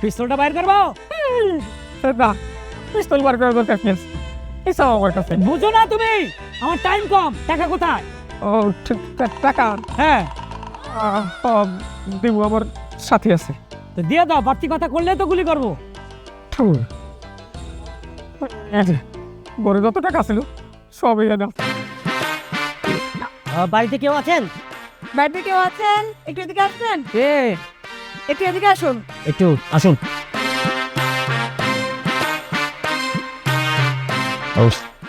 পিস্তলটা বাইর করব? না পিস্তল বার করে দরকার এসব আমার কাছে। বুঝো না তুমি আমার টাইম কম টাকা কোথায়? ও ঠিক টাকা? হ্যাঁ। দেবো আমার সাথে আছে। তো দিয়ে দাও বাড়তি কথা করলে তো গুলি করব। যে, ঘরে যত টাকা ছিল সবই এনে। বাড়িতে কেউ আছেন? বাড়িতে কেউ আছেন? একটু এদিকে আসবেন? এ একটু এদিকে আসুন। একটু আসুন।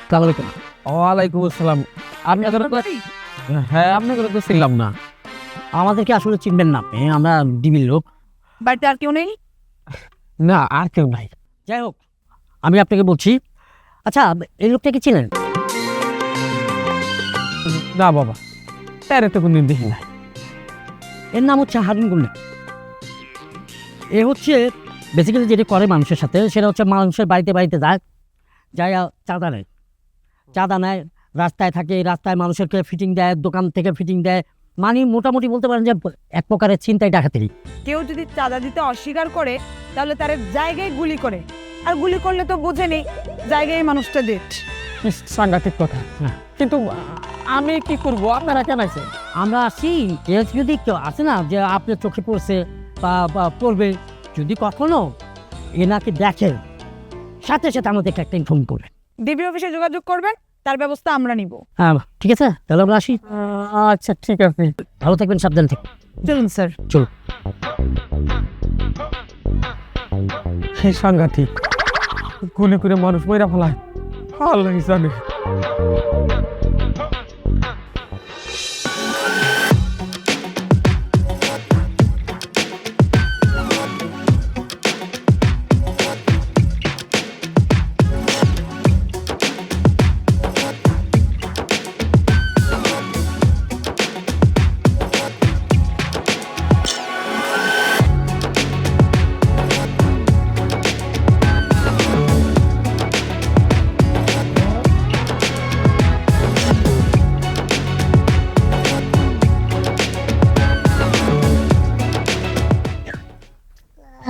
সালাম আলাইকুম। ওয়ালাইকুম আসসালাম। আপনি এত হ্যাঁ আপনাকে তো ছিলাম না। আমাদেরকে আসলে চিনবেন না। আপনি আমরা ডিবির লোক। বাড়িতে আর কেউ নেই? না আর কেউ নাই। যাই হোক আমি আপনাকে বলছি আচ্ছা এই লোকটাকে চিনেন না বাবা। তার তো কোনদিন দেখি নাই। এর নাম হচ্ছে হারুন গুন্ডা। এ হচ্ছে বেসিক্যালি যেটা করে মানুষের সাথে সেটা হচ্ছে মানুষের বাড়িতে বাড়িতে যায় যায় চাঁদা নেয়। চাঁদা নেয় রাস্তায় থাকে রাস্তায় মানুষেরকে ফিটিং দেয় দোকান থেকে ফিটিং দেয়। মানে মোটামুটি বলতে পারেন যে এক প্রকারের চিন্তাই ডাকাতেরই। কেউ যদি চাঁদা দিতে অস্বীকার করে তাহলে তার জায়গায় গুলি করে। আর গুলি করলে তো বোঝেনি জায়গায় মানুষটা ডেট সাংঘাতিক কথা। হ্যাঁ। কিন্তু আমি কি করব? আপনারা কেন আছে আমরা আসি যদি কেউ আসে না যে আপনার চোখে পড়ছে পড়বে যদি কখনো এনাকে দেখেন সাথে সাথে আমাদেরকে একটা ইনফর্ম করবে ডিবি অফিসে যোগাযোগ করবেন তার ব্যবস্থা আমরা নিব। হ্যাঁ ঠিক আছে? তাহলে আমরা আসি? আচ্ছা ঠিক আছে। ভালো থাকবেন সাবধান থেকে চলুন স্যার। চলুন। সে সাংঘাতিক। গুলি করে মানুষ ময়রা ফেলায়। আল্লাহ জানে।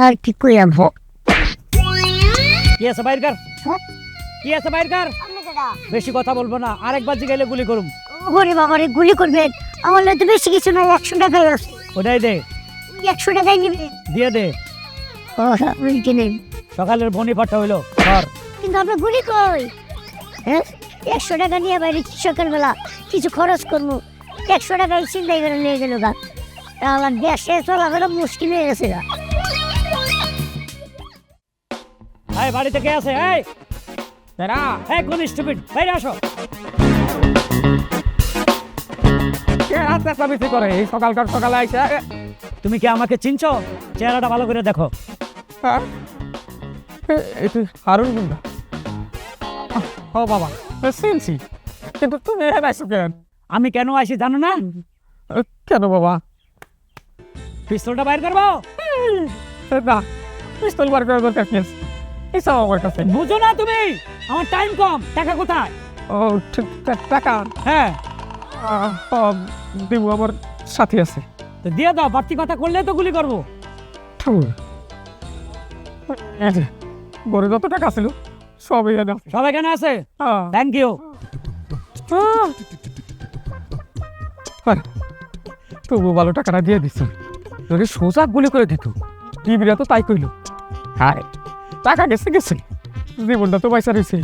আর কি করে আনব কি আছে বাইর কর কি আছে বাইর কর বেশি কথা বলব না আরেকবার জিগাইলে গুলি করুম। ওরে বাবারে গুলি করবেন আমার তো বেশি কিছু না একশো টাকায় আছে। ওটাই দে। একশো টাকায় নিবে। দিয়ে দে। ও ওই কিনে সকালের বনি পাঠা হইল ধর। কিন্তু আমরা গুলি কই? হ্যাঁ? একশো টাকা নিয়ে বাইরে সকালবেলা কিছু খরচ করব? একশো টাকায় চিন্তাই করে নিয়ে গেল গা। আমার গ্যাসে চলাফেরা মুশকিল হয়ে গেছে গা। এই বাড়িতে কে আছে? এই! এরা এই কোন স্টুপিড বাইরে আসো। কে হাত চেঁচামেচি করে? এই সকালকার সকালে আইসা তুমি কি আমাকে চিনছো? চেহারাটা ভালো করে দেখো। হ্যাঁ? এই তুই হারুন গুন্ডা। ও বাবা চিনছি। কিন্তু তুমি এখানে আইসো কেন? আমি কেন আসি জানো না? কেন বাবা? পিস্তলটা বাইর করব? না পিস্তল বার করে দরকার এসব আমার কাছে। বুঝো না তুমি! আমার টাইম কম টাকা কোথায়? ও ঠিক টাকা? হ্যাঁ। দেবো আমার সাথে আছে। তো দিয়ে দাও বাড়তি কথা করলে তো গুলি করব। যে, ঘরে যত টাকা ছিল এনে আছে। সব এখানে আছে। থ্যাংক ইউ তবু ভালো টাকাটা দিয়ে দিছি তোকে সোজা গুলি করে দিত টিভিরা তো তাই কইল। হায়। টাকা গেছে গেছে। জীবনটা তো পয়সা রয়েছে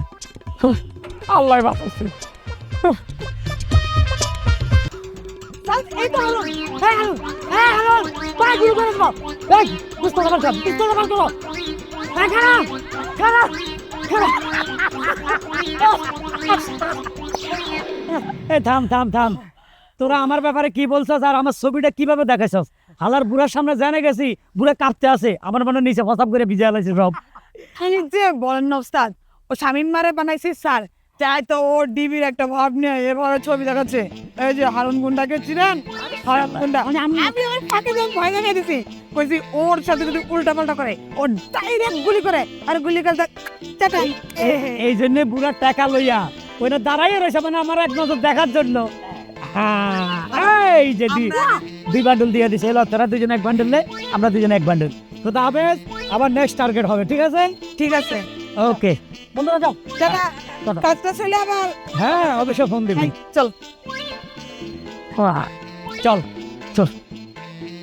আল্লাহ বাঁচাচ্ছে থাম থাম থাম। তোরা আমার ব্যাপারে কি বলছস আর আমার ছবিটা কীভাবে দেখাইছস? হালার বুড়ার সামনে জানে গেছি বুড়া কাঁপতে আছে। আমার মনে নিচে ফসাপ করে ভিজে আলাইছে সব। যে বলেন না ওস্তাদ ও শামিম মারে বানাইছি স্যার। তো ডিবির একটা ভাব নিয়ে এভাবে ছবি দেখাচ্ছে। এই যে হারুন গুন্ডাকে চিনেন? হারুন গুন্ডা। মানে আমি আমি ওর ফাঁকে যখন ভয় দিছি কইছি ওর সাথে যদি উল্টা পাল্টা করে ওর ডাইরেক্ট গুলি করে আর গুলি করে চাটাই এই জন্য বুড়ার টাকা লইয়া ওইটা দাঁড়াইয়ে রয়েছে মানে আমার এক নজর দেখার জন্য। হ্যাঁ, এই যে দুই বান্ডল দিয়ে দিছে। এলো তোরা দুজন এক বান্ডল নে আমরা দুজন এক বান্ডল তো আবেশ আবার নেক্সট টার্গেট হবে ঠিক আছে? ঠিক আছে। ওকে বন্ধুরা যাও। টাটা। টাটা। কাজটা চলে আবার। হ্যাঁ অবশ্যই ফোন দিবি। চল। চল চল।